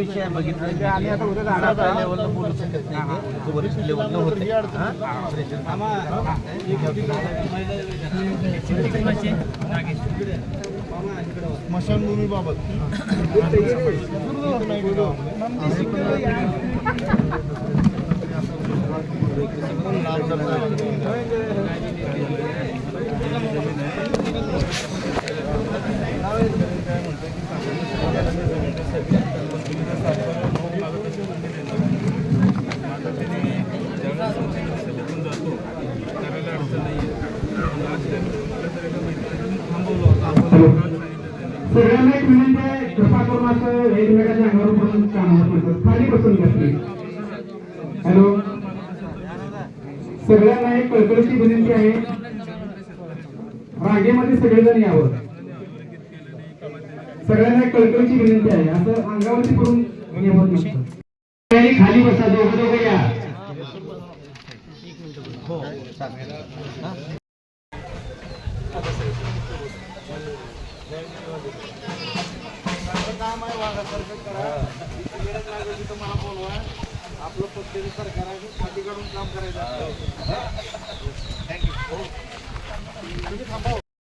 विषय बघितला. आणि आता उद्या जाणार लेवलला बोलू शकत नाही वरिष्ठ लेवलला होते. स्मशानभूमीबाबत सगळ्यांना एक विनंती आहे कृपा करून असं एकमेकांच्या अंगावर पडून काम होत खाली बसून हॅलो सगळ्यांना एक कळकळीची विनंती आहे. रागेमध्ये सगळेजण यावं. सगळ्यांना एक कळकळीची विनंती आहे. असं अंगावरती पडून हे होत नसतं. सगळ्यांनी खाली बसा दोघं दोघं या. काम आहे वाघासारखं करा वेळच लागेल तिथं मला बोलवा. आपलं पद्धती सरकार आहे खाली काढून काम करायचं. थँक्यू थांबा